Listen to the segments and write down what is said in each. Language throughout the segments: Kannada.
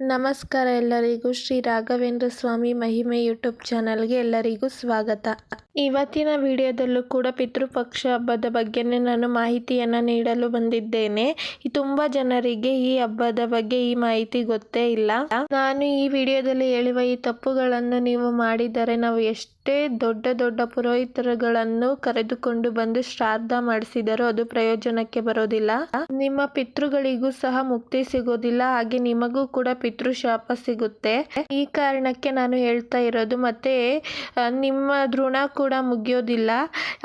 ನಮಸ್ಕಾರ ಎಲ್ಲರಿಗೂ. ಶ್ರೀ ರಾಘವೇಂದ್ರ ಸ್ವಾಮಿ ಮಹಿಮೆ ಯೂಟ್ಯೂಬ್ ಚಾನಲ್ಗೆ ಎಲ್ಲರಿಗೂ ಸ್ವಾಗತ. ಇವತ್ತಿನ ವಿಡಿಯೋದಲ್ಲೂ ಕೂಡ ಪಿತೃಪಕ್ಷ ಹಬ್ಬದ ಬಗ್ಗೆನೇ ನಾನು ಮಾಹಿತಿಯನ್ನು ನೀಡಲು ಬಂದಿದ್ದೇನೆ. ತುಂಬ ಜನರಿಗೆ ಈ ಹಬ್ಬದ ಬಗ್ಗೆ ಈ ಮಾಹಿತಿ ಗೊತ್ತೇ ಇಲ್ಲ. ನಾನು ಈ ವಿಡಿಯೋದಲ್ಲಿ ಹೇಳುವ ಈ ತಪ್ಪುಗಳನ್ನು ನೀವು ಮಾಡಿದರೆ ನಾವು ಎಷ್ಟೇ ದೊಡ್ಡ ದೊಡ್ಡ ಪುರೋಹಿತರುಗಳನ್ನು ಕರೆದುಕೊಂಡು ಬಂದು ಶ್ರಾದ್ದ ಮಾಡಿಸಿದರೂ ಅದು ಪ್ರಯೋಜನಕ್ಕೆ ಬರೋದಿಲ್ಲ. ನಿಮ್ಮ ಪಿತೃಗಳಿಗೂ ಸಹ ಮುಕ್ತಿ ಸಿಗೋದಿಲ್ಲ, ಹಾಗೆ ನಿಮಗೂ ಕೂಡ ಪಿತೃಶಾಪ ಸಿಗುತ್ತೆ. ಈ ಕಾರಣಕ್ಕೆ ನಾನು ಹೇಳ್ತಾ ಇರೋದು, ಮತ್ತೆ ನಿಮ್ಮ ಋಣ ಕೂಡ ಮುಗಿಯೋದಿಲ್ಲ.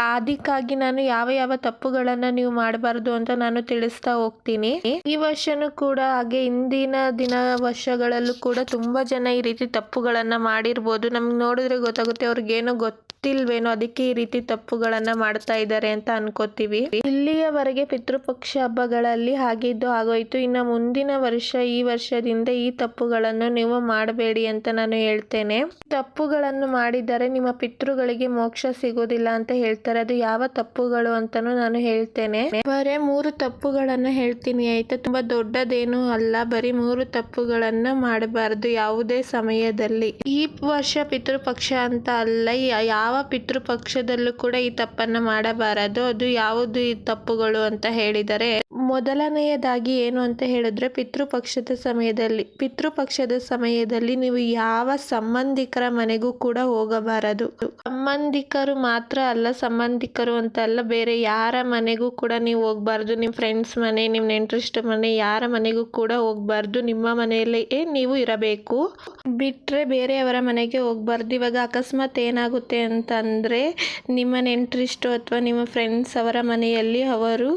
ಅದಕ್ಕಾಗಿ ನಾನು ಯಾವ ಯಾವ ತಪ್ಪುಗಳನ್ನ ನೀವು ಮಾಡಬಾರ್ದು ಅಂತ ನಾನು ತಿಳಿಸ್ತಾ ಹೋಗ್ತೀನಿ. ಈ ವರ್ಷನೂ ಕೂಡ ಹಾಗೆ ಹಿಂದಿನ ದಿನ ವರ್ಷಗಳಲ್ಲೂ ಕೂಡ ತುಂಬಾ ಜನ ಈ ರೀತಿ ತಪ್ಪುಗಳನ್ನ ಮಾಡಿರ್ಬೋದು. ನಮ್ಗೆ ನೋಡಿದ್ರೆ ಗೊತ್ತಾಗುತ್ತೆ ಅವ್ರಿಗೇನೋ ಗೊತ್ತಿಲ್ವೇನೋ ಅದಕ್ಕೆ ಈ ರೀತಿ ತಪ್ಪುಗಳನ್ನ ಮಾಡ್ತಾ ಇದ್ದಾರೆ ಅಂತ ಅನ್ಕೋತೀವಿ. ಇಲ್ಲಿಯವರೆಗೆ ಪಿತೃಪಕ್ಷ ಹಬ್ಬಗಳಲ್ಲಿ ಹಾಗಿದ್ದು ಆಗೋಯ್ತು. ಇನ್ನು ಮುಂದಿನ ವರ್ಷ, ಈ ವರ್ಷದಿಂದ ಈ ತಪ್ಪುಗಳನ್ನು ನೀವು ಮಾಡಬೇಡಿ ಅಂತ ನಾನು ಹೇಳ್ತೇನೆ. ತಪ್ಪುಗಳನ್ನು ಮಾಡಿದರೆ ನಿಮ್ಮ ಪಿತೃಗಳಿಗೆ ಮೋಕ್ಷ ಸಿಗೋದಿಲ್ಲ ಅಂತ ಹೇಳ್ತಾರೆ. ಅದು ಯಾವ ತಪ್ಪುಗಳು ಅಂತಾನು ನಾನು ಹೇಳ್ತೇನೆ. ಬರೇ ಮೂರು ತಪ್ಪುಗಳನ್ನ ಹೇಳ್ತೀನಿ ಆಯ್ತಾ. ತುಂಬಾ ದೊಡ್ಡದೇನು ಅಲ್ಲ. ಬರೀ ಮೂರು ತಪ್ಪುಗಳನ್ನ ಮಾಡಬಾರದು ಯಾವುದೇ ಸಮಯದಲ್ಲಿ. ಈ ವರ್ಷ ಪಿತೃಪಕ್ಷ ಅಂತ ಅಲ್ಲ. ಯಾ- ಯಾವ ಪಿತೃಪಕ್ಷದಲ್ಲೂ ಕೂಡ ಈ ತಪ್ಪನ್ನ ಮಾಡಬಾರದು. ಅದು ಯಾವುದು ಈ ತಪ್ಪುಗಳು ಅಂತ ಹೇಳಿದರೆ ಮೊದಲನೆಯದಾಗಿ ಏನು ಅಂತ ಹೇಳಿದ್ರೆ ಪಿತೃಪಕ್ಷದ ಸಮಯದಲ್ಲಿ ಪಿತೃಪಕ್ಷದ ಸಮಯದಲ್ಲಿ ನೀವು ಯಾವ ಸಂಬಂಧಿಕರ ಮನೆಗೂ ಕೂಡ ಹೋಗಬಾರದು. ಸಂಬಂಧಿಕರು ಮಾತ್ರ ಅಲ್ಲ, ಸಂಬಂಧಿಕರು ಅಂತ ಅಲ್ಲ, ಬೇರೆ ಯಾರ ಮನೆಗೂ ಕೂಡ ನೀವು ಹೋಗ್ಬಾರ್ದು. ನಿಮ್ಮ ಫ್ರೆಂಡ್ಸ್ ಮನೆ, ನಿಮ್ಮ ನೆಂಟರಿಷ್ಟ ಮನೆ, ಯಾರ ಮನೆಗೂ ಕೂಡ ಹೋಗ್ಬಾರ್ದು. ನಿಮ್ಮ ಮನೆಯಲ್ಲೇ ನೀವು ಇರಬೇಕು. ಬಿಟ್ರೆ ಬೇರೆಯವರ ಮನೆಗೆ ಹೋಗ್ಬಾರ್ದು. ಇವಾಗ ಅಕಸ್ಮಾತ್ ಏನಾಗುತ್ತೆ ಅಂತಂದ್ರೆ ನಿಮ್ಮ ನೆಂಟರಿಷ್ಟು ಅಥವಾ ನಿಮ್ಮ ಫ್ರೆಂಡ್ಸ್ ಅವರ ಮನೆಯಲ್ಲಿ ಅವರು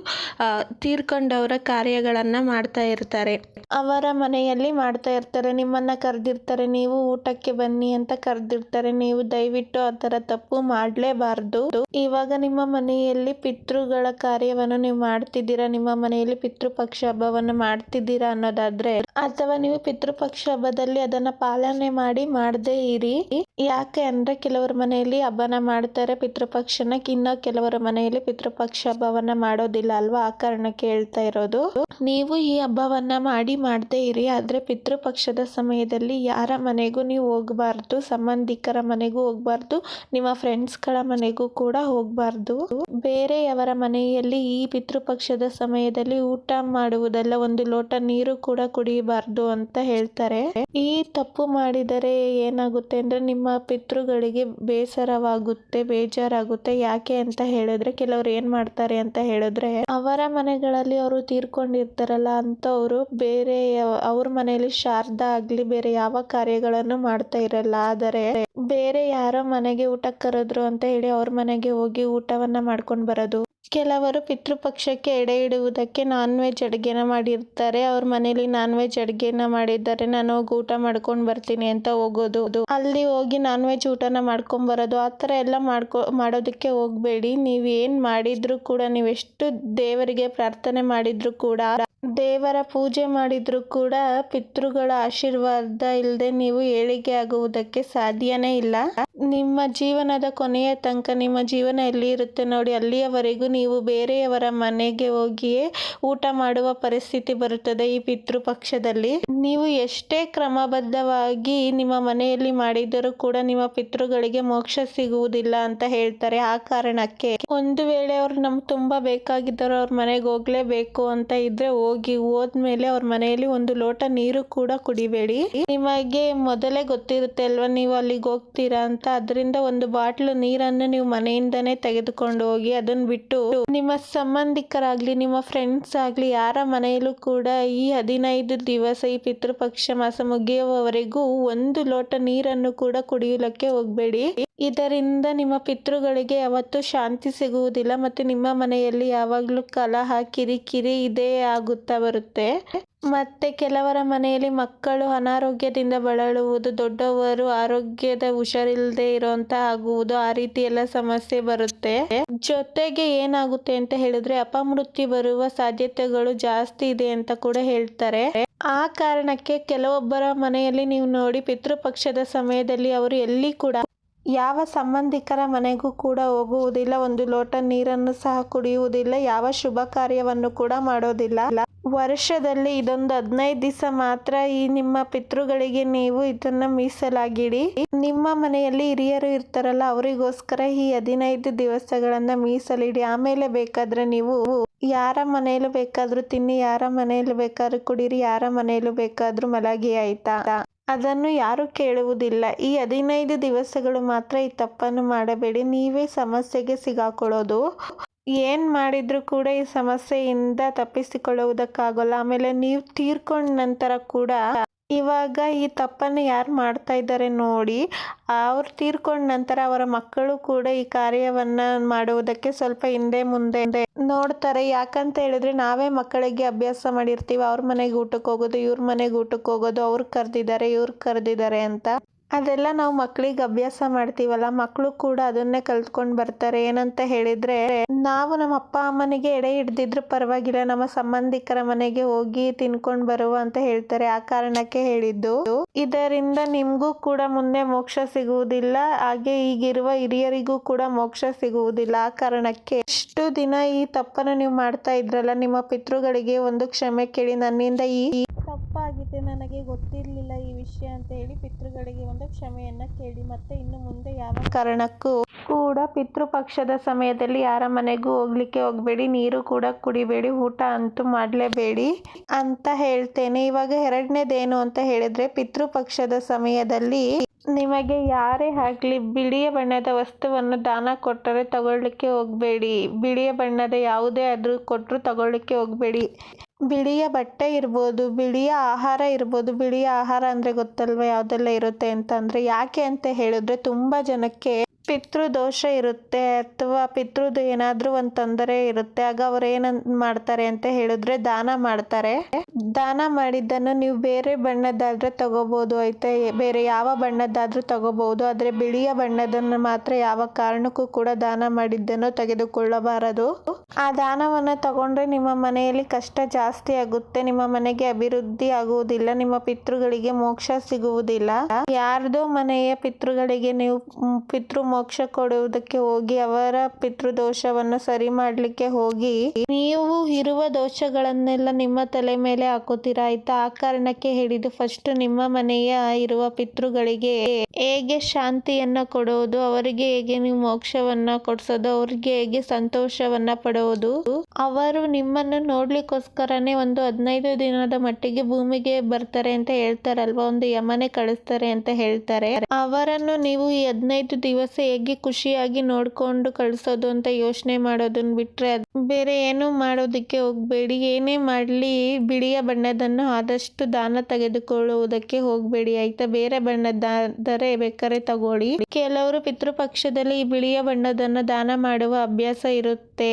ತೀರ್ಕೊಂಡವರ ಕಾರ್ಯಗಳನ್ನು ಮಾಡ್ತಾ ಇರ್ತಾರೆ. ಅವರ ಮನೆಯಲ್ಲಿ ಮಾಡ್ತಾ ಇರ್ತಾರೆ, ನಿಮ್ಮನ್ನ ಕರೆದಿರ್ತಾರೆ, ನೀವು ಊಟಕ್ಕೆ ಬನ್ನಿ ಅಂತ ಕರೆದಿರ್ತಾರೆ, ನೀವು ದಯವಿಟ್ಟು ಆ ಥರ ತಪ್ಪು ಮಾಡಲೇಬಾರ್ದು. ಇವಾಗ ನಿಮ್ಮ ಮನೆಯಲ್ಲಿ ಪಿತೃಗಳ ಕಾರ್ಯವನ್ನು ನೀವು ಮಾಡ್ತಿದ್ದೀರಾ, ನಿಮ್ಮ ಮನೆಯಲ್ಲಿ ಪಿತೃಪಕ್ಷ ಹಬ್ಬವನ್ನು ಮಾಡ್ತಿದ್ದೀರಾ ಅನ್ನೋದಾದ್ರೆ, ಅಥವಾ ನೀವು ಪಿತೃಪಕ್ಷ ಹಬ್ಬದಲ್ಲಿ ಅದನ್ನ ಪಾಲನೆ ಮಾಡಿ ಮಾಡದೇ ಇರಿ. ಯಾಕೆ ಅಂದ್ರೆ ಕೆಲವರ ಮನೆಯಲ್ಲಿ ಹಬ್ಬನ ಮಾಡ್ತಾರೆ ಪಿತೃಪಕ್ಷನ ಇನ್ನ ಕೆಲವರ ಮನೆಯಲ್ಲಿ ಪಿತೃಪಕ್ಷ ಹಬ್ಬವನ್ನ ಮಾಡೋದಿಲ್ಲ ಅಲ್ವಾ? ಆ ಕಾರಣಕ್ಕೆ ಹೇಳ್ತಾ ಇರೋದು. ನೀವು ಈ ಹಬ್ಬವನ್ನ ಮಾಡಿ ಮಾಡದೇ ಇರಿ. ಆದ್ರೆ ಪಿತೃಪಕ್ಷದ ಸಮಯದಲ್ಲಿ ಯಾರ ಮನೆಗೂ ನೀವು ಹೋಗ್ಬಾರ್ದು. ಸಂಬಂಧಿಕರ ಮನೆಗೂ ಹೋಗ್ಬಾರ್ದು. ನಿಮ್ಮ ಫ್ರೆಂಡ್ಸ್ಗಳ ಮನೆಗೂ ಕೂಡ ಹೋಗ್ಬಾರ್ದು. ಬೇರೆಯವರ ಮನೆಯಲ್ಲಿ ಈ ಪಿತೃಪಕ್ಷದ ಸಮಯದಲ್ಲಿ ಊಟ ಮಾಡುವುದಲ್ಲ, ಒಂದು ಲೋಟ ನೀರು ಕೂಡ ಕುಡಿಯಬಾರ್ದು ಅಂತ ಹೇಳ್ತಾರೆ. ಈ ತಪ್ಪು ಮಾಡಿದರೆ ಏನಾಗುತ್ತೆ ಅಂದ್ರೆ ನಿಮ್ಮ ಪಿತೃಗಳಿಗೆ ಬೇಸರವಾಗುತ್ತೆ ಬೇಜಾರಾಗುತ್ತೆ. ಯಾಕೆ ಅಂತ ಹೇಳಿದ್ರೆ ಕೆಲವರು ಏನ್ ಮಾಡ್ತಾರೆ ಅಂತ ಹೇಳಿದ್ರೆ, ಅವರ ಮನೆಗಳಲ್ಲಿ ಅವರು ತೀರ್ಕೊಂಡಿರ್ತಾರಲ್ಲ ಅವರು ಬೇರೆ ಅವ್ರ ಮನೆಯಲ್ಲಿ ಶಾರದ ಆಗ್ಲಿ ಬೇರೆ ಯಾವ ಕಾರ್ಯಗಳನ್ನು ಮಾಡ್ತಾ ಇರಲ್ಲ. ಆದರೆ ಬೇರೆ ಯಾರೋ ಮನೆಗೆ ಊಟಕ್ಕೆ ಕರೆದ್ರು ಅಂತ ಹೇಳಿ ಅವ್ರ ಮನೆಗೆ ಹೋಗಿ ಊಟವನ್ನ ಮಾಡ್ಕೊಂಡು ಬರೋದು ಕೆಲವರು ಪಿತೃಪಕ್ಷಕ್ಕೆ ಎಡೆ ಇಡುವುದಕ್ಕೆ ನಾನ್ ವೆಜ್ ಅಡುಗೆನ ಮಾಡಿರ್ತಾರೆ. ಅವ್ರ ಮನೇಲಿ ನಾನ್ ವೆಜ್ ಅಡುಗೆನ ಮಾಡಿದ್ದಾರೆ. ನಾನು ಹೋಗಿ ಊಟ ಮಾಡ್ಕೊಂಡು ಬರ್ತೀನಿ ಅಂತ ಹೋಗೋದು. ಅಲ್ಲಿ ಹೋಗಿ ನಾನ್ ವೆಜ್ ಊಟನ ಮಾಡ್ಕೊಂಡು ಬರೋದು. ಆ ಥರ ಎಲ್ಲ ಮಾಡ್ಕೊ, ಮಾಡೋದಕ್ಕೆ ಹೋಗಬೇಡಿ. ನೀವು ಏನು ಮಾಡಿದ್ರು ಕೂಡ ನೀವೆಷ್ಟು ದೇವರಿಗೆ ಪ್ರಾರ್ಥನೆ ಮಾಡಿದ್ರು ಕೂಡ ದೇವರ ಪೂಜೆ ಮಾಡಿದ್ರು ಕೂಡ ಪಿತೃಗಳ ಆಶೀರ್ವಾದ ಇಲ್ಲದೆ ನೀವು ಏಳಿಗೆ ಆಗುವುದಕ್ಕೆ ಸಾಧ್ಯನೇ ಇಲ್ಲ. ನಿಮ್ಮ ಜೀವನದ ಕೊನೆಯ ತನಕ ನಿಮ್ಮ ಜೀವನ ಎಲ್ಲಿ ಇರುತ್ತೆ ನೋಡಿ, ಅಲ್ಲಿಯವರೆಗೂ ನೀವು ಬೇರೆಯವರ ಮನೆಗೆ ಹೋಗಿಯೇ ಊಟ ಮಾಡುವ ಪರಿಸ್ಥಿತಿ ಬರುತ್ತದೆ ಈ ಪಿತೃಪಕ್ಷದಲ್ಲಿ ನೀವು ಎಷ್ಟೇ ಕ್ರಮಬದ್ಧವಾಗಿ ನಿಮ್ಮ ಮನೆಯಲ್ಲಿ ಮಾಡಿದರೂ ಕೂಡ ನಿಮ್ಮ ಪಿತೃಗಳಿಗೆ ಮೋಕ್ಷ ಸಿಗುವುದಿಲ್ಲ ಅಂತ ಹೇಳ್ತಾರೆ. ಆ ಕಾರಣಕ್ಕೆ ಒಂದು ವೇಳೆ ಅವ್ರು ನಮ್ಗೆ ತುಂಬಾ ಬೇಕಾಗಿದ್ದರು ಅವ್ರ ಮನೆಗೆ ಹೋಗ್ಲೇಬೇಕು ಅಂತ ಇದ್ರೆ ಹೋಗಿ ಹೋದ್ಮೇಲೆ ಅವ್ರ ಮನೆಯಲ್ಲಿ ಒಂದು ಲೋಟ ನೀರು ಕೂಡ ಕುಡಿಬೇಡಿ. ನಿಮಗೆ ಮೊದಲೇ ಗೊತ್ತಿರುತ್ತೆ ಅಲ್ವಾ, ನೀವು ಅಲ್ಲಿಗೆ ಹೋಗ್ತೀರಾ ಅಂತ. ಅದರಿಂದ ಒಂದು ಬಾಟ್ಲು ನೀರನ್ನು ನೀವು ಮನೆಯಿಂದನೇ ತೆಗೆದುಕೊಂಡು ಹೋಗಿ ಅದನ್ನ ಬಿಟ್ಟು ನಿಮ್ಮ ಸಂಬಂಧಿಕರಾಗ್ಲಿ, ನಿಮ್ಮ ಫ್ರೆಂಡ್ಸ್ ಆಗ್ಲಿ, ಯಾರ ಮನೆಯಲ್ಲೂ ಕೂಡ ಈ ಹದಿನೈದು ದಿವಸ, ಈ ಪಿತೃಪಕ್ಷ ಮಾಸ ಮುಗಿಯುವವರೆಗೂ ಒಂದು ಲೋಟ ನೀರನ್ನು ಕೂಡ ಕುಡಿಯಲಕ್ಕೆ ಹೋಗ್ಬೇಡಿ. ಇದರಿಂದ ನಿಮ್ಮ ಪಿತೃಗಳಿಗೆ ಯಾವತ್ತೂ ಶಾಂತಿ ಸಿಗುವುದಿಲ್ಲ ಮತ್ತೆ ನಿಮ್ಮ ಮನೆಯಲ್ಲಿ ಯಾವಾಗಲೂ ಕಲಹ, ಕಿರಿಕಿರಿ ಇದೇ ಆಗುತ್ತಾ ಬರುತ್ತೆ. ಮತ್ತೆ ಕೆಲವರ ಮನೆಯಲ್ಲಿ ಮಕ್ಕಳು ಅನಾರೋಗ್ಯದಿಂದ ಬಳಲುವುದು, ದೊಡ್ಡವರು ಆರೋಗ್ಯದ ಹುಷಾರಿಲ್ಲದೆ ಇರುವಂತ ಆಗುವುದು ಆ ರೀತಿ ಎಲ್ಲ ಸಮಸ್ಯೆ ಬರುತ್ತೆ. ಜೊತೆಗೆ ಏನಾಗುತ್ತೆ ಅಂತ ಹೇಳಿದ್ರೆ ಅಪಮೃತ್ಯು ಬರುವ ಸಾಧ್ಯತೆಗಳು ಜಾಸ್ತಿ ಇದೆ ಅಂತ ಕೂಡ ಹೇಳ್ತಾರೆ. ಆ ಕಾರಣಕ್ಕೆ ಕೆಲವೊಬ್ಬರ ಮನೆಯಲ್ಲಿ ನೀವು ನೋಡಿ ಪಿತೃಪಕ್ಷದ ಸಮಯದಲ್ಲಿ ಅವರು ಎಲ್ಲಿ ಕೂಡ ಯಾವ ಸಂಬಂಧಿಕರ ಮನೆಗೂ ಕೂಡ ಹೋಗುವುದಿಲ್ಲ, ಒಂದು ಲೋಟ ನೀರನ್ನು ಸಹ ಕುಡಿಯುವುದಿಲ್ಲ, ಯಾವ ಶುಭ ಕಾರ್ಯವನ್ನು ಕೂಡ ಮಾಡೋದಿಲ್ಲ. ವರ್ಷದಲ್ಲಿ ಇದೊಂದು ಹದಿನೈದು ದಿವಸ ಮಾತ್ರ ಈ ನಿಮ್ಮ ಪಿತೃಗಳಿಗೆ ನೀವು ಇದನ್ನ ಮೀಸಲಾಗಿಡಿ. ನಿಮ್ಮ ಮನೆಯಲ್ಲಿ ಹಿರಿಯರು ಇರ್ತಾರಲ್ಲ, ಅವರಿಗೋಸ್ಕರ ಈ ಹದಿನೈದು ದಿವಸಗಳನ್ನ ಮೀಸಲಿಡಿ. ಆಮೇಲೆ ಬೇಕಾದ್ರೆ ನೀವು ಯಾರ ಮನೆಯಲ್ಲೂ ಬೇಕಾದ್ರೂ ತಿನ್ನಿ, ಯಾರ ಮನೆಯಲ್ಲೂ ಬೇಕಾದ್ರೂ ಕುಡೀರಿ, ಯಾರ ಮನೆಯಲ್ಲೂ ಬೇಕಾದ್ರೂ ಮಲಗಿ ಆಯ್ತಾ? ಅದನ್ನು ಯಾರು ಕೇಳುವುದಿಲ್ಲ. ಈ ಹದಿನೈದು ದಿವಸಗಳು ಮಾತ್ರ ಈ ತಪ್ಪನ್ನು ಮಾಡಬೇಡಿ. ನೀವೇ ಸಮಸ್ಯೆಗೆ ಸಿಗಾಕೊಳ್ಳೋದು. ಏನು ಮಾಡಿದರೂ ಕೂಡ ಈ ಸಮಸ್ಯೆಯಿಂದ ತಪ್ಪಿಸಿಕೊಳ್ಳುವುದಕ್ಕಾಗೋಲ್ಲ. ಆಮೇಲೆ ನೀವು ತೀರ್ಕೊಂಡ ನಂತರ ಕೂಡ ಇವಾಗ ಈ ತಪ್ಪನ್ನು ಯಾರು ಮಾಡ್ತಾ ಇದ್ದಾರೆ ನೋಡಿ, ಅವ್ರು ತೀರ್ಕೊಂಡ ನಂತರ ಅವರ ಮಕ್ಕಳು ಕೂಡ ಈ ಕಾರ್ಯವನ್ನ ಮಾಡುವುದಕ್ಕೆ ಸ್ವಲ್ಪ ಹಿಂದೆ ಮುಂದೆ ನೋಡ್ತಾರೆ. ಯಾಕಂತ ಹೇಳಿದ್ರೆ ನಾವೇ ಮಕ್ಕಳಿಗೆ ಅಭ್ಯಾಸ ಮಾಡಿರ್ತೀವಿ. ಅವ್ರ ಮನೆಗೆ ಊಟಕ್ಕೆ ಹೋಗೋದು, ಇವ್ರ ಮನೆಗೆ ಊಟಕ್ಕೆ ಹೋಗೋದು, ಅವ್ರು ಕರೆದಿದ್ದಾರೆ, ಇವ್ರು ಕರೆದಿದ್ದಾರೆ ಅಂತ. ಅದೆಲ್ಲ ನಾವು ಮಕ್ಕಳಿಗೆ ಅಭ್ಯಾಸ ಮಾಡ್ತೀವಲ್ಲ ಮಕ್ಕಳು ಕೂಡ ಅದನ್ನೇ ಕಲ್ತ್ಕೊಂಡು ಬರ್ತಾರೆ. ಏನಂತ ಹೇಳಿದ್ರೆ, ನಾವು ನಮ್ಮ ಅಪ್ಪ ಅಮ್ಮನಿಗೆ ಎಡೆ ಹಿಡ್ದಿದ್ರು ಪರವಾಗಿಲ್ಲ, ನಮ್ಮ ಸಂಬಂಧಿಕರ ಮನೆಗೆ ಹೋಗಿ ತಿನ್ಕೊಂಡು ಬರುವ ಅಂತ ಹೇಳ್ತಾರೆ. ಆ ಕಾರಣಕ್ಕೆ ಹೇಳಿದ್ದು. ಇದರಿಂದ ನಿಮ್ಗೂ ಕೂಡ ಮುಂದೆ ಮೋಕ್ಷ ಸಿಗುವುದಿಲ್ಲ, ಹಾಗೆ ಈಗಿರುವ ಹಿರಿಯರಿಗೂ ಕೂಡ ಮೋಕ್ಷ ಸಿಗುವುದಿಲ್ಲ. ಆ ಕಾರಣಕ್ಕೆ ಎಷ್ಟು ದಿನ ಈ ತಪ್ಪನ್ನು ನೀವು ಮಾಡ್ತಾ ಇದ್ರಲ್ಲ, ನಿಮ್ಮ ಪಿತೃಗಳಿಗೆ ಒಂದು ಕ್ಷಮೆ ಕೇಳಿ ನನ್ನಿಂದ ಈ ವಿಷಯ ಅಂತ ಹೇಳಿ ಪಿತೃಗಳಿಗೆ ಒಂದು ಕ್ಷಮೆಯನ್ನ ಕೇಳಿ, ಮತ್ತೆ ಇನ್ನು ಮುಂದೆ ಯಾವ ಕಾರಣಕ್ಕೂ ಕೂಡ ಪಿತೃಪಕ್ಷದ ಸಮಯದಲ್ಲಿ ಯಾರ ಮನೆಗೂ ಹೋಗ್ಲಿಕ್ಕೆ ಹೋಗಬೇಡಿ, ನೀರು ಕೂಡ ಕುಡಿಬೇಡಿ, ಊಟ ಅಂತೂ ಮಾಡಲೇಬೇಡಿ ಅಂತ ಹೇಳ್ತೇನೆ. ಇವಾಗ ಎರಡನೇದೇನು ಅಂತ ಹೇಳಿದ್ರೆ, ಪಿತೃಪಕ್ಷದ ಸಮಯದಲ್ಲಿ ನಿಮಗೆ ಯಾರೇ ಆಗಲಿ ಬಿಳಿಯ ಬಣ್ಣದ ವಸ್ತುವನ್ನು ದಾನ ಕೊಟ್ಟರೆ ತಗೊಳ್ಳಿಕ್ಕೆ ಹೋಗಬೇಡಿ. ಬಿಳಿಯ ಬಣ್ಣದ ಯಾವುದೇ ಆದ್ರೂ ಕೊಟ್ಟರು ತಗೊಳ್ಳಿಕ್ಕೆ ಹೋಗಬೇಡಿ. ಬಿಳಿಯ ಬಟ್ಟೆ ಇರ್ಬೋದು, ಬಿಳಿಯ ಆಹಾರ ಇರ್ಬೋದು, ಬಿಳಿಯ ಆಹಾರ ಅಂದರೆ ಗೊತ್ತಲ್ವ ಯಾವುದೆಲ್ಲ ಇರುತ್ತೆ ಅಂತ? ಅಂದರೆ ಯಾಕೆ ಅಂತ ಹೇಳಿದ್ರೆ ತುಂಬ ಜನಕ್ಕೆ ಪಿತೃದೋಷ ಇರುತ್ತೆ ಅಥವಾ ಪಿತೃದು ಏನಾದರೂ ಒಂದು ತೊಂದರೆ ಇರುತ್ತೆ, ಆಗ ಅವ್ರು ಏನ್ ಮಾಡ್ತಾರೆ ಅಂತ ಹೇಳಿದ್ರೆ ದಾನ ಮಾಡ್ತಾರೆ. ದಾನ ಮಾಡಿದ್ದನ್ನು ನೀವು ಬೇರೆ ಬಣ್ಣದ್ದಾದ್ರೆ ತಗೋಬಹುದು ಐತೆ, ಬೇರೆ ಯಾವ ಬಣ್ಣದಾದ್ರೂ ತಗೋಬಹುದು ಆದ್ರೆ ಬಿಳಿಯ ಬಣ್ಣದನ್ನು ಮಾತ್ರ ಯಾವ ಕಾರಣಕ್ಕೂ ಕೂಡ ದಾನ ಮಾಡಿದ್ದನ್ನು ತೆಗೆದುಕೊಳ್ಳಬಾರದು. ಆ ದಾನವನ್ನು ತಗೊಂಡ್ರೆ ನಿಮ್ಮ ಮನೆಯಲ್ಲಿ ಕಷ್ಟ ಜಾಸ್ತಿ ಆಗುತ್ತೆ, ನಿಮ್ಮ ಮನೆಗೆ ಅಭಿವೃದ್ಧಿ ಆಗುವುದಿಲ್ಲ, ನಿಮ್ಮ ಪಿತೃಗಳಿಗೆ ಮೋಕ್ಷ ಸಿಗುವುದಿಲ್ಲ. ಯಾರ್ದೋ ಮನೆಯ ಪಿತೃಗಳಿಗೆ ನೀವು, ಪಿತೃ ಮೋಕ್ಷ ಕೊಡುವುದಕ್ಕೆ ಹೋಗಿ ಅವರ ಪಿತೃದೋಷವನ್ನು ಸರಿ ಮಾಡಲಿಕ್ಕೆ ಹೋಗಿ, ನೀವು ಇರುವ ದೋಷಗಳನ್ನೆಲ್ಲ ನಿಮ್ಮ ತಲೆ ಮೇಲೆ ಹಾಕೋತೀರಾ ಆಯ್ತಾ? ಆ ಕಾರಣಕ್ಕೆ ಹೇಳಿದ್ದು ಫಸ್ಟ್ ನಿಮ್ಮ ಮನೆಯ ಇರುವ ಪಿತೃಗಳಿಗೆ ಹೇಗೆ ಶಾಂತಿಯನ್ನ ಕೊಡುವುದು? ಅವರಿಗೆ ಹೇಗೆ ನೀವು ಮೋಕ್ಷವನ್ನ ಕೊಡ್ಸೋದು? ಅವ್ರಿಗೆ ಹೇಗೆ ಸಂತೋಷವನ್ನ ಪಡೋದು? ಅವರು ನಿಮ್ಮನ್ನು ನೋಡ್ಲಿಕ್ಕೋಸ್ಕರನೇ ಒಂದು ಹದಿನೈದು ದಿನದ ಮಟ್ಟಿಗೆ ಭೂಮಿಗೆ ಬರ್ತಾರೆ ಅಂತ ಹೇಳ್ತಾರಲ್ವಾ? ಒಂದು ಯಮನೆ ಕಳಿಸ್ತಾರೆ ಅಂತ ಹೇಳ್ತಾರೆ. ಅವರನ್ನು ನೀವು ಈ ಹದಿನೈದು ದಿವಸ ಹೇಗೆ ಖುಷಿಯಾಗಿ ನೋಡ್ಕೊಂಡು ಕಳಿಸೋದು ಅಂತ ಯೋಚನೆ ಮಾಡೋದನ್ನ ಅದ್- ಬೇರೆ ಏನು ಮಾಡೋದಕ್ಕೆ ಹೋಗಬೇಡಿ. ಏನೇ ಮಾಡ್ಲಿ, ಬಿಳಿಯ ಬಣ್ಣದನ್ನು ಆದಷ್ಟು ದಾನ ತೆಗೆದುಕೊಳ್ಳುವುದಕ್ಕೆ ಹೋಗ್ಬೇಡಿ. ಆಯಿತಾ? ಬೇರೆ ಬಣ್ಣದ್ದಾದರೆ ಬೇಕಾದ್ರೆ ತಗೊಳ್ಳಿ. ಕೆಲವರು ಪಿತೃಪಕ್ಷದಲ್ಲಿ ಈ ಬಿಳಿಯ ಬಣ್ಣದನ್ನು ದಾನ ಮಾಡುವ ಅಭ್ಯಾಸ ಇರುತ್ತೆ.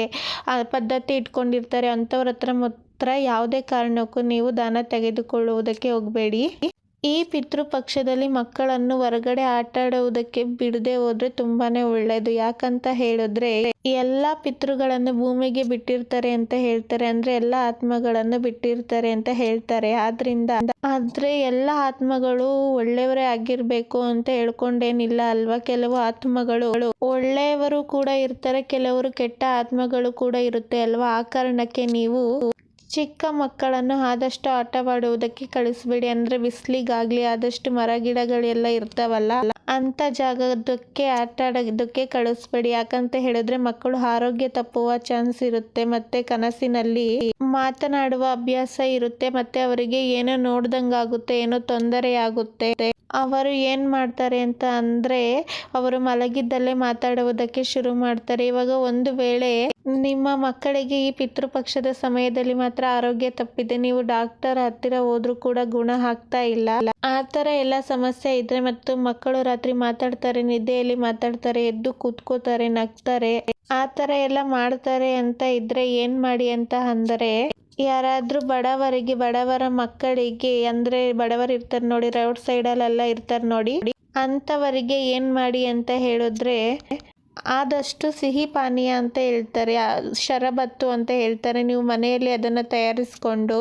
ಪದ್ಧತಿ ಇಟ್ಕೊಂಡಿರ್ತಾರೆ. ಅಂಥವ್ರ ಹತ್ರ ಮಾತ್ರ ಯಾವುದೇ ಕಾರಣಕ್ಕೂ ನೀವು ದಾನ ತೆಗೆದುಕೊಳ್ಳುವುದಕ್ಕೆ ಹೋಗಬೇಡಿ. ಈ ಪಿತೃಪಕ್ಷದಲ್ಲಿ ಮಕ್ಕಳನ್ನು ಹೊರಗಡೆ ಆಟ ಆಡುವುದಕ್ಕೆ ಬಿಡದೆ ಹೋದ್ರೆ ತುಂಬಾನೇ ಒಳ್ಳೆಯದು. ಯಾಕಂತ ಹೇಳಿದ್ರೆ, ಎಲ್ಲ ಪಿತೃಗಳನ್ನು ಭೂಮಿಗೆ ಬಿಟ್ಟಿರ್ತಾರೆ ಅಂತ ಹೇಳ್ತಾರೆ. ಅಂದ್ರೆ ಎಲ್ಲ ಆತ್ಮಗಳನ್ನು ಬಿಟ್ಟಿರ್ತಾರೆ ಅಂತ ಹೇಳ್ತಾರೆ. ಆದ್ರಿಂದ, ಆದ್ರೆ ಎಲ್ಲ ಆತ್ಮಗಳು ಒಳ್ಳೆಯವರೇ ಆಗಿರ್ಬೇಕು ಅಂತ ಹೇಳ್ಕೊಂಡೇನಿಲ್ಲ ಅಲ್ವಾ? ಕೆಲವು ಆತ್ಮಗಳು ಒಳ್ಳೆಯವರು ಕೂಡ ಇರ್ತಾರೆ, ಕೆಲವರು ಕೆಟ್ಟ ಆತ್ಮಗಳು ಕೂಡ ಇರುತ್ತೆ ಅಲ್ವಾ? ಆ ಕಾರಣಕ್ಕೆ ನೀವು ಚಿಕ್ಕ ಮಕ್ಕಳನ್ನು ಆದಷ್ಟು ಆಟವಾಡುವುದಕ್ಕೆ ಕಳಿಸ್ಬೇಡಿ ಅಂದ್ರೆ ಬಿಸಿಲಿಗಾಗ್ಲಿ ಆದಷ್ಟು ಮರ ಗಿಡಗಳೆಲ್ಲ ಇರ್ತಾವಲ್ಲ, ಅಂತ ಜಾಗದಕ್ಕೆ ಆಟ ಆಡೋದಕ್ಕೆ ಕಳಿಸ್ಬೇಡಿ. ಯಾಕಂತ ಹೇಳಿದ್ರೆ ಮಕ್ಕಳು ಆರೋಗ್ಯ ತಪ್ಪುವ ಚಾನ್ಸ್ ಇರುತ್ತೆ, ಮತ್ತೆ ಕನಸಿನಲ್ಲಿ ಮಾತನಾಡುವ ಅಭ್ಯಾಸ ಇರುತ್ತೆ, ಮತ್ತೆ ಅವರಿಗೆ ಏನೋ ನೋಡ್ದಂಗಾಗುತ್ತೆ, ಏನೋ ತೊಂದರೆ ಆಗುತ್ತೆ ಅವರು ಏನ್ ಮಾಡ್ತಾರೆ ಅಂತ ಅಂದ್ರೆ ಅವರು ಮಲಗಿದ್ದಲ್ಲೇ ಮಾತಾಡುವುದಕ್ಕೆ ಶುರು ಮಾಡ್ತಾರೆ. ಇವಾಗ ಒಂದು ವೇಳೆ ನಿಮ್ಮ ಮಕ್ಕಳಿಗೆ ಈ ಪಿತೃಪಕ್ಷದ ಸಮಯದಲ್ಲಿ ಮಾತ್ರ ಆರೋಗ್ಯ ತಪ್ಪಿದೆ. ನೀವು ಡಾಕ್ಟರ್ ಹತ್ತಿರ ಹೋದ್ರೂ ಕೂಡ ಗುಣ ಆಗ್ತಾ ಇಲ್ಲ. ಆತರ ಎಲ್ಲಾ ಎಲ್ಲ ಸಮಸ್ಯೆ ಇದ್ರೆ ಮತ್ತು ಮಕ್ಕಳು ರಾತ್ರಿ ಮಾತಾಡ್ತಾರೆ, ನಿದ್ದೆಯಲ್ಲಿ ಮಾತಾಡ್ತಾರೆ, ಎದ್ದು ಕೂತ್ಕೋತಾರೆ, ನಗ್ತಾರೆ ಆತರ ತರ ಎಲ್ಲ ಮಾಡ್ತಾರೆ ಅಂತ ಇದ್ರೆ ಏನ್ ಮಾಡಿ ಅಂತ ಅಂದರೆ, ಯಾರಾದ್ರೂ ಬಡವರಿಗೆ, ಬಡವರ ಮಕ್ಕಳಿಗೆ ಅಂದ್ರೆ ಬಡವರು ಇರ್ತಾರೆ ನೋಡಿ, ರೋಡ್ ಸೈಡಲ್ಲೆಲ್ಲ ಇರ್ತಾರೆ ನೋಡಿ ಅಂತವರಿಗೆ ಏನ್ ಮಾಡಿ ಅಂತ ಹೇಳಿದ್ರೆ ಆದಷ್ಟು ಸಿಹಿ ಪಾನೀಯ ಅಂತ ಹೇಳ್ತಾರೆ ಶರಬತ್ತು ಅಂತ ಹೇಳ್ತಾರೆ. ನೀವು ಮನೆಯಲ್ಲಿ ಅದನ್ನು ತಯಾರಿಸ್ಕೊಂಡು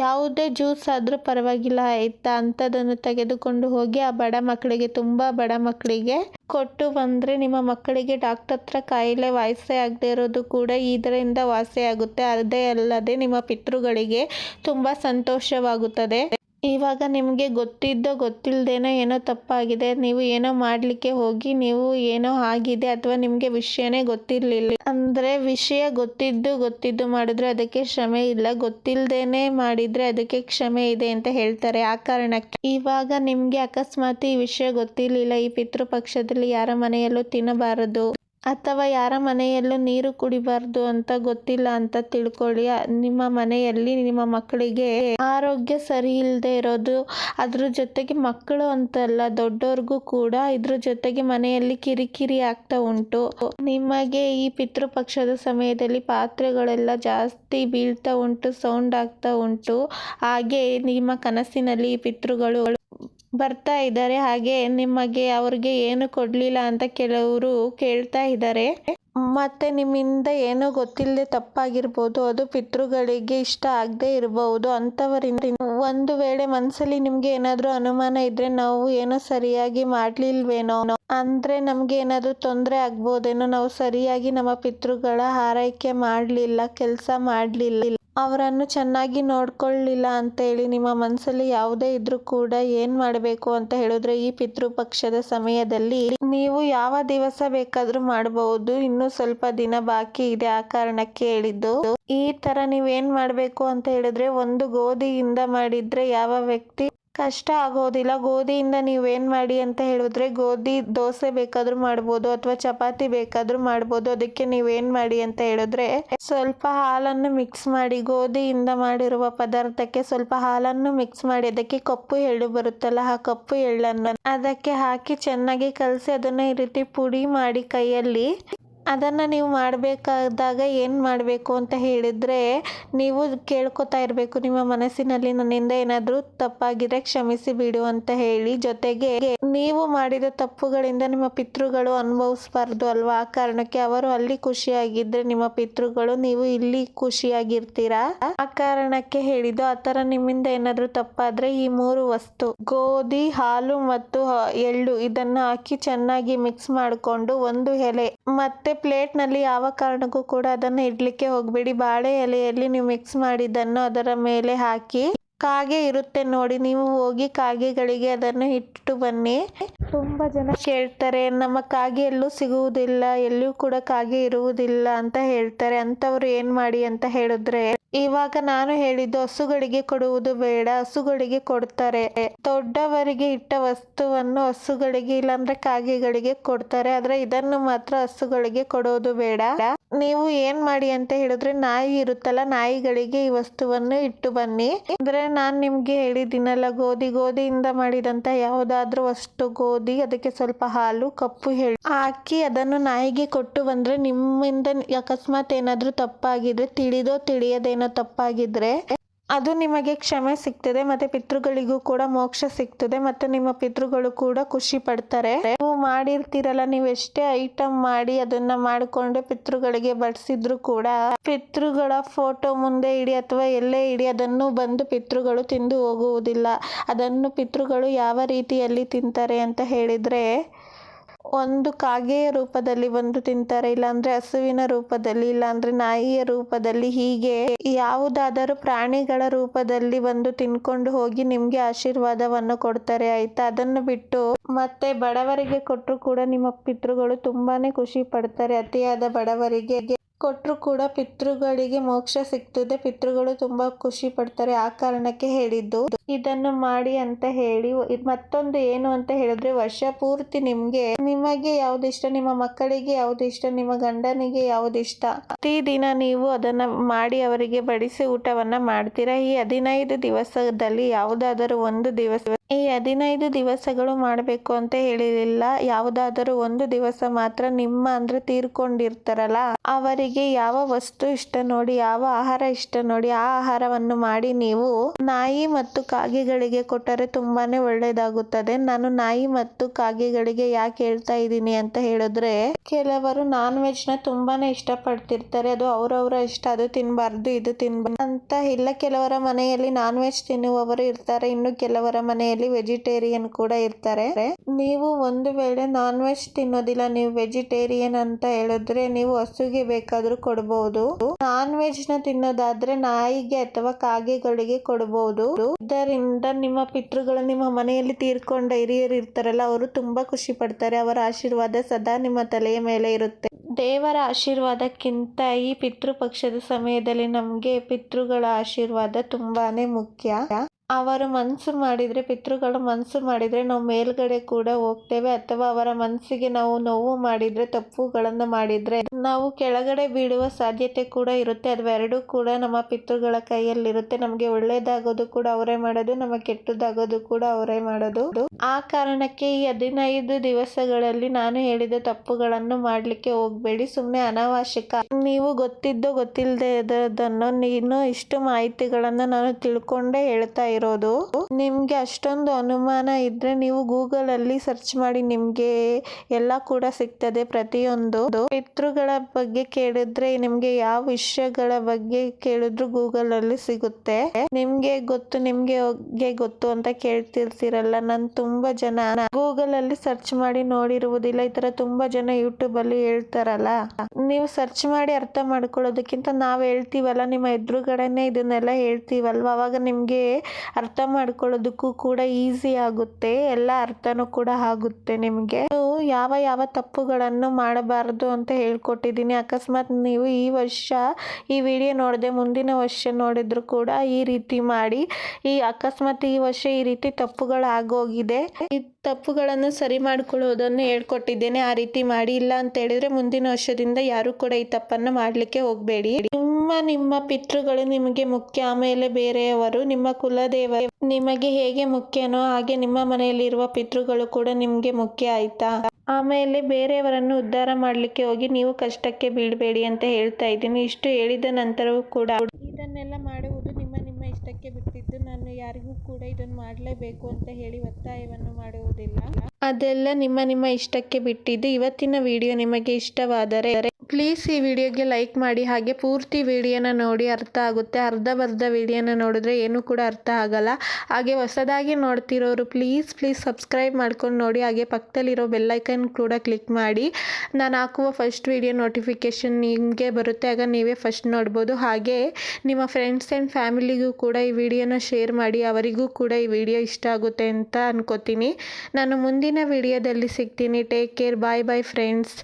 ಯಾವುದೇ ಜ್ಯೂಸ್ ಆದರೂ ಪರವಾಗಿಲ್ಲ, ಆಯ್ತಾ? ಅಂಥದ್ದನ್ನು ತೆಗೆದುಕೊಂಡು ಹೋಗಿ ಆ ಬಡ ಮಕ್ಕಳಿಗೆ, ತುಂಬ ಬಡ ಮಕ್ಕಳಿಗೆ ಕೊಟ್ಟು ಬಂದರೆ ನಿಮ್ಮ ಮಕ್ಕಳಿಗೆ ಡಾಕ್ಟರ್ ಹತ್ರ ಕಾಯಿಲೆ ವಾಸಿ ಆಗದೆ ಇರೋದು ಕೂಡ ಇದರಿಂದ ವಾಸಿಯಾಗುತ್ತೆ ಅದೇ ಅಲ್ಲದೆ ನಿಮ್ಮ ಪಿತೃಗಳಿಗೆ ತುಂಬ ಸಂತೋಷವಾಗುತ್ತದೆ. ಇವಾಗ ನಿಮಗೆ ಗೊತ್ತಿದ್ದೋ ಗೊತ್ತಿಲ್ಲದೇನೋ ಏನೋ ತಪ್ಪಾಗಿದೆ, ನೀವು ಏನೋ ಮಾಡಲಿಕ್ಕೆ ಹೋಗಿ, ನೀವು ಏನೋ ಆಗಿದೆ ಅಥವಾ ನಿಮಗೆ ವಿಷಯನೇ ಗೊತ್ತಿರಲಿಲ್ಲ. ಅಂದರೆ ವಿಷಯ ಗೊತ್ತಿದ್ದು ಗೊತ್ತಿದ್ದು ಮಾಡಿದ್ರೆ ಅದಕ್ಕೆ ಕ್ಷಮೆ ಇಲ್ಲ ಗೊತ್ತಿಲ್ಲದೇನೆ ಮಾಡಿದರೆ ಅದಕ್ಕೆ ಕ್ಷಮೆ ಇದೆ ಅಂತ ಹೇಳ್ತಾರೆ. ಆ ಕಾರಣಕ್ಕೆ ಇವಾಗ ನಿಮಗೆ ಅಕಸ್ಮಾತ್ ಈ ವಿಷಯ ಗೊತ್ತಿರಲಿಲ್ಲ, ಈ ಪಿತೃಪಕ್ಷದಲ್ಲಿ ಯಾರ ಮನೆಯಲ್ಲೂ ತಿನ್ನಬಾರದು. ಅಥವಾ ಯಾರ ಮನೆಯಲ್ಲೂ ನೀರು ಕುಡಿಬಾರ್ದು ಅಂತ ಗೊತ್ತಿಲ್ಲ ಅಂತ ತಿಳ್ಕೊಳ್ಳಿ. ನಿಮ್ಮ ಮನೆಯಲ್ಲಿ ನಿಮ್ಮ ಮಕ್ಕಳಿಗೆ ಆರೋಗ್ಯ ಸರಿ ಇಲ್ಲದೆ ಇರೋದು, ಅದ್ರ ಜೊತೆಗೆ ಮಕ್ಕಳು ಅಂತಲ್ಲ ದೊಡ್ಡವ್ರಿಗೂ ಕೂಡ ಇದ್ರ ಜೊತೆಗೆ ಮನೆಯಲ್ಲಿ ಕಿರಿಕಿರಿ ಆಗ್ತಾ ಉಂಟು. ನಿಮಗೆ ಈ ಪಿತೃಪಕ್ಷದ ಸಮಯದಲ್ಲಿ ಪಾತ್ರೆಗಳೆಲ್ಲ ಜಾಸ್ತಿ ಬೀಳ್ತಾ ಉಂಟು, ಸೌಂಡ್ ಆಗ್ತಾ ಉಂಟು. ಹಾಗೆ ನಿಮ್ಮ ಕನಸಿನಲ್ಲಿ ಈ ಪಿತೃಗಳು ಬರ್ತಾ ಇದ್ದಾರೆ. ಹಾಗೆ ನಿಮಗೆ ಅವ್ರಿಗೆ ಏನು ಕೊಡಲಿಲ್ಲ ಅಂತ ಕೆಲವರು ಕೇಳ್ತಾ ಇದ್ದಾರೆ. ಮತ್ತೆ ನಿಮ್ಮಿಂದ ಏನೋ ಗೊತ್ತಿಲ್ಲದೆ ತಪ್ಪಾಗಿರ್ಬೋದು, ಅದು ಪಿತೃಗಳಿಗೆ ಇಷ್ಟ ಆಗದೆ ಇರಬಹುದು ಅಂತವರಿಂದ. ಒಂದು ವೇಳೆ ಮನಸ್ಸಲ್ಲಿ ನಿಮ್ಗೆ ಏನಾದರೂ ಅನುಮಾನ ಇದ್ರೆ ನಾವು ಏನೋ ಸರಿಯಾಗಿ ಮಾಡ್ಲಿಲ್ವೇನೋ ಅಂದ್ರೆ ನಮ್ಗೆ ಏನಾದರೂ ತೊಂದರೆ ಆಗ್ಬೋದೇನೋ, ನಾವು ಸರಿಯಾಗಿ ನಮ್ಮ ಪಿತೃಗಳ ಆರೈಕೆ ಮಾಡಲಿಲ್ಲ, ಕೆಲಸ ಮಾಡಲಿಲ್ಲ. ಅವರನ್ನು ಚೆನ್ನಾಗಿ ನೋಡ್ಕೊಳ್ಳಿಲ್ಲ ಅಂತೇಳಿ ನಿಮ್ಮ ಮನಸ್ಸಲ್ಲಿ ಯಾವುದೇ ಇದ್ರೂ ಕೂಡ ಏನು ಮಾಡಬೇಕು ಅಂತ ಹೇಳಿದ್ರೆ ಈ ಪಿತೃಪಕ್ಷದ ಸಮಯದಲ್ಲಿ ನೀವು ಯಾವ ದಿವಸ ಬೇಕಾದರೂ ಮಾಡಬಹುದು ಇನ್ನೂ ಸ್ವಲ್ಪ ದಿನ ಬಾಕಿ ಇದೆ ಆ ಕಾರಣಕ್ಕೆ ಹೇಳಿದ್ದು. ಈ ತರ ನೀವೇನ್ ಮಾಡಬೇಕು ಅಂತ ಹೇಳಿದ್ರೆ ಒಂದು ಗೋಧಿಯಿಂದ ಮಾಡಿದ್ರೆ ಯಾವ ವ್ಯಕ್ತಿ ಕಷ್ಟ ಆಗೋದಿಲ್ಲ. ಗೋಧಿಯಿಂದ ನೀವೇನು ಮಾಡಿ ಅಂತ ಹೇಳಿದ್ರೆ ಗೋಧಿ ದೋಸೆ ಬೇಕಾದರೂ ಮಾಡ್ಬೋದು ಅಥವಾ ಚಪಾತಿ ಬೇಕಾದರೂ ಮಾಡ್ಬೋದು. ಅದಕ್ಕೆ ನೀವೇನು ಮಾಡಿ ಅಂತ ಹೇಳಿದ್ರೆ ಸ್ವಲ್ಪ ಹಾಲನ್ನು ಮಿಕ್ಸ್ ಮಾಡಿ, ಗೋಧಿಯಿಂದ ಮಾಡಿರುವ ಪದಾರ್ಥಕ್ಕೆ ಸ್ವಲ್ಪ ಹಾಲನ್ನು ಮಿಕ್ಸ್ ಮಾಡಿ, ಅದಕ್ಕೆ ಕಪ್ಪು ಎಳ್ಳು ಬರುತ್ತಲ್ಲ, ಆ ಕಪ್ಪು ಎಳ್ಳನ್ನು ಅದಕ್ಕೆ ಹಾಕಿ ಚೆನ್ನಾಗಿ ಕಲಸಿ, ಅದನ್ನು ಈ ರೀತಿ ಪುಡಿ ಮಾಡಿ ಕೈಯಲ್ಲಿ ಅದನ್ನು ನೀವು ಮಾಡಬೇಕಾದಾಗ ಏನು ಮಾಡಬೇಕು ಅಂತ ಹೇಳಿದರೆ, ನೀವು ಕೇಳ್ಕೊತಾ ಇರಬೇಕು, ನಿಮ್ಮ ಮನಸ್ಸಿನಲ್ಲಿ ನನ್ನಿಂದ ಏನಾದರೂ ತಪ್ಪಾಗಿದ್ರೆ ಕ್ಷಮಿಸಿ ಬಿಡು ಅಂತ ಹೇಳಿ. ಜೊತೆಗೆ ನೀವು ಮಾಡಿದ ತಪ್ಪುಗಳಿಂದ ನಿಮ್ಮ ಪಿತೃಗಳು ಅನುಭವಿಸ್ಬಾರ್ದು ಅಲ್ವಾ? ಆ ಕಾರಣಕ್ಕೆ ಅವರು ಅಲ್ಲಿ ಖುಷಿಯಾಗಿದ್ದರೆ ನಿಮ್ಮ ಪಿತೃಗಳು ನೀವು ಇಲ್ಲಿ ಖುಷಿಯಾಗಿರ್ತೀರಾ? ಆ ಕಾರಣಕ್ಕೆ ಹೇಳಿದ್ದು, ಆ ಥರ ನಿಮ್ಮಿಂದ ಏನಾದರೂ ತಪ್ಪಾದ್ರೆ ಈ ಮೂರು ವಸ್ತು, ಗೋಧಿ, ಹಾಲು ಮತ್ತು ಎಳ್ಳು, ಇದನ್ನ ಹಾಕಿ ಚೆನ್ನಾಗಿ ಮಿಕ್ಸ್ ಮಾಡಿಕೊಂಡು ಒಂದು ಎಲೆ, ಮತ್ತೆ ಪ್ಲೇಟ್ನಲ್ಲಿ ಯಾವ ಕಾರಣಕ್ಕೂ ಕೂಡ ಅದನ್ನ ಇಡ್ಲಿಕ್ಕೆ ಹೋಗ್ಬೇಡಿ. ಬಾಳೆ ಎಲೆಯಲ್ಲಿ ನೀವು ಮಿಕ್ಸ್ ಮಾಡಿದ್ದನ್ನು ಅದರ ಮೇಲೆ ಹಾಕಿ ಕಾಗೆ ಇರುತ್ತೆ ನೋಡಿ. ನೀವು ಹೋಗಿ ಕಾಗೆಗಳಿಗೆ ಅದನ್ನು ಇಟ್ಟು ಬನ್ನಿ. ತುಂಬಾ ಜನ ಕೇಳ್ತಾರೆ, ನಮ್ಮ ಕಾಗೆ ಎಲ್ಲೂ ಸಿಗುವುದಿಲ್ಲ ಎಲ್ಲೂ ಕೂಡ ಕಾಗೆ ಇರುವುದಿಲ್ಲ ಅಂತ ಹೇಳ್ತಾರೆ. ಅಂತವ್ರು ಏನ್ ಮಾಡಿ ಅಂತ ಹೇಳಿದ್ರೆ, ಇವಾಗ ನಾನು ಹೇಳಿದ್ದು ಹಸುಗಳಿಗೆ ಕೊಡುವುದು ಬೇಡ, ಹಸುಗಳಿಗೆ ಕೊಡ್ತಾರೆ. ದೊಡ್ಡವರಿಗೆ ಇಟ್ಟ ವಸ್ತುವನ್ನು ಹಸುಗಳಿಗೆ ಇಲ್ಲಾಂದ್ರೆ ಕಾಗೆಗಳಿಗೆ ಕೊಡ್ತಾರೆ. ಆದ್ರೆ ಇದನ್ನು ಮಾತ್ರ ಹಸುಗಳಿಗೆ ಕೊಡೋದು ಬೇಡ. ನೀವು ಏನ್ ಮಾಡಿ ಅಂತ ಹೇಳಿದ್ರೆ ನಾಯಿ ಇರುತ್ತಲ್ಲ, ನಾಯಿಗಳಿಗೆ ಈ ವಸ್ತುವನ್ನು ಇಟ್ಟು ಬನ್ನಿ. ಅಂದ್ರೆ ನಾನ್ ನಿಮ್ಗೆ ಹೇಳಿದ್ದೀನಲ್ಲ, ಗೋಧಿ, ಗೋಧಿಯಿಂದ ಮಾಡಿದಂತ ಯಾವುದಾದ್ರೂ ವಸ್ತು ಗೋಧಿ, ಅದಕ್ಕೆ ಸ್ವಲ್ಪ ಹಾಲು, ಕಪ್ಪು ಹೇಳಿ ಹಾಕಿ ಅದನ್ನು ನಾಯಿಗೆ ಕೊಟ್ಟು ಬಂದ್ರೆ ನಿಮ್ಮಿಂದ ಅಕಸ್ಮಾತ್ ಏನಾದ್ರೂ ತಪ್ಪಾಗಿದ್ರೆ, ತಿಳಿದೋ ತಿಳಿಯದೇನೋ ತಪ್ಪಾಗಿದ್ರೆ ಅದು ನಿಮಗೆ ಕ್ಷಮೆ ಸಿಗ್ತದೆ, ಮತ್ತೆ ಪಿತೃಗಳಿಗೂ ಕೂಡ ಮೋಕ್ಷ ಸಿಗ್ತದೆ, ಮತ್ತೆ ನಿಮ್ಮ ಪಿತೃಗಳು ಕೂಡ ಖುಷಿ ಪಡ್ತಾರೆ. ನೀವು ಮಾಡಿರ್ತೀರಲ್ಲ, ನೀವು ಎಷ್ಟೇ ಐಟಮ್ ಮಾಡಿ ಅದನ್ನ ಮಾಡಿಕೊಂಡು ಪಿತೃಗಳಿಗೆ ಬಡಿಸಿದ್ರು ಕೂಡ ಪಿತೃಗಳ ಫೋಟೋ ಮುಂದೆ ಇಡಿ ಅಥವಾ ಎಲ್ಲೇ ಇಡಿ, ಅದನ್ನು ಬಂದು ಪಿತೃಗಳು ತಿಂದು ಹೋಗುವುದಿಲ್ಲ. ಅದನ್ನು ಪಿತೃಗಳು ಯಾವ ರೀತಿಯಲ್ಲಿ ತಿಂತಾರೆ ಅಂತ ಹೇಳಿದ್ರೆ ಒಂದು ಕಾಗೆಯ ರೂಪದಲ್ಲಿ ಬಂದು ತಿಂತಾರೆ, ಇಲ್ಲಾಂದ್ರೆ ಹಸುವಿನ ರೂಪದಲ್ಲಿ, ಇಲ್ಲಾಂದ್ರೆ ನಾಯಿಯ ರೂಪದಲ್ಲಿ, ಹೀಗೆ ಯಾವುದಾದರೂ ಪ್ರಾಣಿಗಳ ರೂಪದಲ್ಲಿ ಬಂದು ತಿನ್ಕೊಂಡು ಹೋಗಿ ನಿಮ್ಗೆ ಆಶೀರ್ವಾದವನ್ನು ಕೊಡ್ತಾರೆ. ಆಯ್ತಾ? ಅದನ್ನು ಬಿಟ್ಟು ಮತ್ತೆ ಬಡವರಿಗೆ ಕೊಟ್ಟರು ಕೂಡ ನಿಮ್ಮ ಪಿತೃಗಳು ತುಂಬಾನೇ ಖುಷಿ ಪಡ್ತಾರೆ. ಅತಿಯಾದ ಬಡವರಿಗೆ ಕೊಟ್ಟರು ಕೂಡ ಪಿತೃಗಳಿಗೆ ಮೋಕ್ಷ ಸಿಗ್ತದೆ. ಪಿತೃಗಳು ತುಂಬಾ ಖುಷಿ ಪಡ್ತಾರೆ ಆ ಕಾರಣಕ್ಕೆ ಹೇಳಿದ್ದು. ಇದನ್ನು ಮಾಡಿ ಅಂತ ಹೇಳಿ ಮತ್ತೊಂದು ಏನು ಅಂತ ಹೇಳಿದ್ರೆ, ವರ್ಷ ಪೂರ್ತಿ ನಿಮ್ಗೆ ನಿಮಗೆ ಯಾವ್ದು ಇಷ್ಟ ನಿಮ್ಮ ಮಕ್ಕಳಿಗೆ ಯಾವ್ದು ಇಷ್ಟ ನಿಮ್ಮ ಗಂಡನಿಗೆ ಯಾವ್ದು ಇಷ್ಟ ಪ್ರತಿ ದಿನ ನೀವು ಅದನ್ನ ಮಾಡಿ ಅವರಿಗೆ ಬಡಿಸಿ ಊಟವನ್ನ ಮಾಡ್ತೀರಾ? ಈ ಹದಿನೈದು ದಿವಸದಲ್ಲಿ ಯಾವುದಾದರೂ ಒಂದು ದಿವಸ, ಈ ಹದಿನೈದು ದಿವಸಗಳು ಮಾಡಬೇಕು ಅಂತ ಹೇಳಿರಲಿಲ್ಲ. ಯಾವುದಾದರೂ ಒಂದು ದಿವಸ ಮಾತ್ರ ನಿಮ್ಮ ಅಂದ್ರೆ ತೀರ್ಕೊಂಡಿರ್ತಾರಲ್ಲ, ಅವರಿಗೆ ಯಾವ ವಸ್ತು ಇಷ್ಟ ನೋಡಿ, ಯಾವ ಆಹಾರ ಇಷ್ಟ ನೋಡಿ, ಆ ಆಹಾರವನ್ನು ಮಾಡಿ ನೀವು ನಾಯಿ ಮತ್ತು ಕಾಗೆಗಳಿಗೆ ಕೊಟ್ಟರೆ ತುಂಬಾ ಒಳ್ಳೆಯದಾಗುತ್ತದೆ ನಾನು ನಾಯಿ ಮತ್ತು ಕಾಗೆಗಳಿಗೆ ಯಾಕೆ ಹೇಳ್ತಾ ಇದ್ದೀನಿ ಅಂತ ಹೇಳಿದ್ರೆ, ಕೆಲವರು ನಾನ್ ವೆಜ್ನ ತುಂಬಾನೇ ಇಷ್ಟಪಡ್ತಿರ್ತಾರೆ. ಅದು ಅವರವರ ಇಷ್ಟ. ಅದು ತಿನ್ನಬಾರ್ದು ಇದು ತಿನ್ಬಾರ್ದು ಅಂತ. ಇಲ್ಲ, ಕೆಲವರ ಮನೆಯಲ್ಲಿ ನಾನ್ ವೆಜ್ ತಿನ್ನುವವರು ಇರ್ತಾರೆ. ಇನ್ನು ಕೆಲವರ ಮನೆಯಲ್ಲಿ ವೆಜಿಟೇರಿಯನ್ ಕೂಡ ಇರ್ತಾರೆ. ನೀವು ಒಂದು ವೇಳೆ ನಾನ್ ವೆಜ್ ತಿನ್ನೋದಿಲ್ಲ, ನೀವು ವೆಜಿಟೇರಿಯನ್ ಅಂತ ಹೇಳಿದ್ರೆ ನೀವು ಹಸುಗೆ ಬೇಕಾದ್ರೂ ಕೊಡಬಹುದು ನಾನ್ ವೆಜ್ನ ತಿನ್ನೋದಾದ್ರೆ ನಾಯಿಗೆ ಅಥವಾ ಕಾಗೆಗಳಿಗೆ ಕೊಡಬಹುದು ಇದರಿಂದ ನಿಮ್ಮ ಪಿತೃಗಳು ನಿಮ್ಮ ಮನೆಯಲ್ಲಿ ತೀರ್ಕೊಂಡ ಹಿರಿಯರು ಇರ್ತಾರಲ್ಲ, ಅವರು ತುಂಬಾ ಖುಷಿ ಪಡ್ತಾರೆ. ಅವರ ಆಶೀರ್ವಾದ ಸದಾ ನಿಮ್ಮ ತಲೆಯ ಮೇಲೆ ಇರುತ್ತೆ. ದೇವರ ಆಶೀರ್ವಾದಕ್ಕಿಂತ ಈ ಪಿತೃಪಕ್ಷದ ಸಮಯದಲ್ಲಿ ನಮಗೆ ಪಿತೃಗಳ ಆಶೀರ್ವಾದ ತುಂಬಾನೇ ಮುಖ್ಯ. ಅವರು ಮನಸ್ಸು ಮಾಡಿದರೆ, ಪಿತೃಗಳು ಮನಸ್ಸು ಮಾಡಿದರೆ ನಾವು ಮೇಲ್ಗಡೆ ಕೂಡ ಹೋಗ್ತೇವೆ. ಅಥವಾ ಅವರ ಮನಸ್ಸಿಗೆ ನಾವು ನೋವು ಮಾಡಿದರೆ, ತಪ್ಪುಗಳನ್ನು ಮಾಡಿದರೆ ನಾವು ಕೆಳಗಡೆ ಬೀಳುವ ಸಾಧ್ಯತೆ ಕೂಡ ಇರುತ್ತೆ. ಅವೆರಡೂ ಕೂಡ ನಮ್ಮ ಪಿತೃಗಳ ಕೈಯಲ್ಲಿರುತ್ತೆ. ನಮಗೆ ಒಳ್ಳೇದಾಗೋದು ಕೂಡ ಅವರೇ ಮಾಡೋದು, ನಮಗೆ ಕೆಟ್ಟದಾಗೋದು ಕೂಡ ಅವರೇ ಮಾಡೋದು. ಆ ಕಾರಣಕ್ಕೆ ಈ ಹದಿನೈದು ದಿವಸಗಳಲ್ಲಿ ನಾನು ಹೇಳಿದ ತಪ್ಪುಗಳನ್ನು ಮಾಡಲಿಕ್ಕೆ ಹೋಗಬೇಡಿ. ಸುಮ್ಮನೆ ಅನಾವಶ್ಯಕ. ನೀವು ಗೊತ್ತಿದ್ದೋ ಗೊತ್ತಿಲ್ಲದೆ ಇರೋದನ್ನು ನೀನು ಇಷ್ಟು ಮಾಹಿತಿಗಳನ್ನು ನಾನು ತಿಳ್ಕೊಂಡೇ ಹೇಳ್ತಾ ಇರೋದು. ನಿಮ್ಗೆ ಅಷ್ಟೊಂದು ಅನುಮಾನ ಇದ್ರೆ ನೀವು ಗೂಗಲ್ ಅಲ್ಲಿ ಸರ್ಚ್ ಮಾಡಿ ನಿಮ್ಗೆ ಎಲ್ಲ ಕೂಡ ಸಿಗ್ತದೆ ಪ್ರತಿಯೊಂದು. ಪಿತೃಗಳ ಬಗ್ಗೆ ಕೇಳಿದ್ರೆ ನಿಮ್ಗೆ ಯಾವ ವಿಷಯಗಳ ಬಗ್ಗೆ ಕೇಳಿದ್ರು ಗೂಗಲ್ ಅಲ್ಲಿ ಸಿಗುತ್ತೆ. ನಿಮ್ಗೆ ಗೊತ್ತು ನಿಮ್ಗೆ ಗೊತ್ತು ಅಂತ ಕೇಳ್ತಿರ್ತೀರಲ್ಲ. ನಾನು ತುಂಬಾ ಜನ ಗೂಗಲ್ ಅಲ್ಲಿ ಸರ್ಚ್ ಮಾಡಿ ನೋಡಿರುವುದಿಲ್ಲ. ಈ ತರ ತುಂಬಾ ಜನ ಯೂಟ್ಯೂಬ್ ಅಲ್ಲಿ ಹೇಳ್ತಾರಲ್ಲ. ನೀವು ಸರ್ಚ್ ಮಾಡಿ ಅರ್ಥ ಮಾಡ್ಕೊಳ್ಳೋದಕ್ಕಿಂತ ನಾವ್ ಹೇಳ್ತೀವಲ್ಲ, ನಿಮ್ಮ ಎದುರುಗಡೆನೆ ಇದನ್ನೆಲ್ಲ ಹೇಳ್ತೀವಲ್ವ? ಅವಾಗ ನಿಮ್ಗೆ ಅರ್ಥ ಮಾಡ್ಕೊಳ್ಳೋದಕ್ಕೂ ಕೂಡ ಈಸಿ ಆಗುತ್ತೆ. ಎಲ್ಲ ಅರ್ಥನೂ ಕೂಡ ಆಗುತ್ತೆ ನಿಮಗೆ. ಯಾವ ಯಾವ ತಪ್ಪುಗಳನ್ನು ಮಾಡಬಾರದು ಅಂತ ಹೇಳ್ಕೊಟ್ಟಿದ್ದೀನಿ. ಅಕಸ್ಮಾತ್ ನೀವು ಈ ವರ್ಷ ಈ ವಿಡಿಯೋ ನೋಡದೆ ಮುಂದಿನ ವರ್ಷ ನೋಡಿದ್ರು ಕೂಡ ಈ ರೀತಿ ಮಾಡಿ. ಈ ಅಕಸ್ಮಾತ್ ಈ ವರ್ಷ ಈ ರೀತಿ ತಪ್ಪುಗಳು ಆಗೋಗಿದೆ. ಈ ತಪ್ಪುಗಳನ್ನು ಸರಿ ಮಾಡ್ಕೊಳ್ಳೋದನ್ನು ಹೇಳ್ಕೊಟ್ಟಿದ್ದೇನೆ. ಆ ರೀತಿ ಮಾಡಿ. ಇಲ್ಲ ಅಂತ ಹೇಳಿದ್ರೆ ಮುಂದಿನ ವರ್ಷದಿಂದ ಯಾರು ಕೂಡ ಈ ತಪ್ಪನ್ನು ಮಾಡಲಿಕ್ಕೆ ಹೋಗಬೇಡಿ. ನಿಮ್ಮ ಪಿತೃಗಳು ನಿಮಗೆ ಮುಖ್ಯ. ಆಮೇಲೆ ಬೇರೆಯವರು ನಿಮ್ಮ ಕುಲದೇವ ನಿಮಗೆ ಹೇಗೆ ಮುಖ್ಯನೋ ಹಾಗೆ ನಿಮ್ಮ ಮನೆಯಲ್ಲಿರುವ ಪಿತೃಗಳು ಕೂಡ ನಿಮಗೆ ಮುಖ್ಯ ಆಯ್ತಾ? ಆಮೇಲೆ ಬೇರೆಯವರನ್ನು ಉದ್ಧಾರ ಮಾಡಲಿಕ್ಕೆ ಹೋಗಿ ನೀವು ಕಷ್ಟಕ್ಕೆ ಬೀಳಬೇಡಿ ಅಂತ ಹೇಳ್ತಾ ಇದ್ದೀನಿ. ಇಷ್ಟು ಹೇಳಿದ ನಂತರವೂ ಕೂಡ ಇದನ್ನೆಲ್ಲ ಮಾಡುವುದು ನಿಮ್ಮ ನಿಮ್ಮ ಇಷ್ಟಕ್ಕೆ ಬಿಟ್ಟಿದ್ದು. ನಾನು ಯಾರಿಗೂ ಕೂಡ ಇದನ್ನು ಮಾಡಲೇಬೇಕು ಅಂತ ಹೇಳಿ ಒತ್ತಾಯವನ್ನು ಮಾಡುವುದಿಲ್ಲ. ಅದೆಲ್ಲ ನಿಮ್ಮ ನಿಮ್ಮ ಇಷ್ಟಕ್ಕೆ ಬಿಟ್ಟಿದ್ದು. ಇವತ್ತಿನ ವಿಡಿಯೋ ನಿಮಗೆ ಇಷ್ಟವಾದರೆ ಪ್ಲೀಸ್ ಈ ವಿಡಿಯೋಗೆ ಲೈಕ್ ಮಾಡಿ, ಹಾಗೆ ಪೂರ್ತಿ ವಿಡಿಯೋನ ನೋಡಿ ಅರ್ಥ ಆಗುತ್ತೆ. ಅರ್ಧ ಬರ್ಧ ವಿಡಿಯೋನ ನೋಡಿದ್ರೆ ಏನೂ ಕೂಡ ಅರ್ಥ ಆಗಲ್ಲ. ಹಾಗೆ ಹೊಸದಾಗಿ ನೋಡ್ತಿರೋರು ಪ್ಲೀಸ್ ಪ್ಲೀಸ್ ಸಬ್ಸ್ಕ್ರೈಬ್ ಮಾಡ್ಕೊಂಡು ನೋಡಿ. ಹಾಗೆ ಪಕ್ಕದಲ್ಲಿರೋ ಬೆಲ್ಲೈಕನ್ ಕೂಡ ಕ್ಲಿಕ್ ಮಾಡಿ. ನಾನು ಹಾಕುವ ಫಸ್ಟ್ ವಿಡಿಯೋ ನೋಟಿಫಿಕೇಷನ್ ನಿಮಗೆ ಬರುತ್ತೆ, ಆಗ ನೀವೇ ಫಸ್ಟ್ ನೋಡ್ಬೋದು. ಹಾಗೆ ನಿಮ್ಮ ಫ್ರೆಂಡ್ಸ್ ಆ್ಯಂಡ್ ಫ್ಯಾಮಿಲಿಗೂ ಕೂಡ ಈ ವಿಡಿಯೋನ ಶೇರ್ ಮಾಡಿ. ಅವರಿಗೂ ಕೂಡ ಈ ವಿಡಿಯೋ ಇಷ್ಟ ಆಗುತ್ತೆ ಅಂತ ಅನ್ಕೋತೀನಿ. ನಾನು ಮುಂದಿನ ವಿಡಿಯೋದಲ್ಲಿ ಸಿಗ್ತೀನಿ. Take care. Bye bye friends.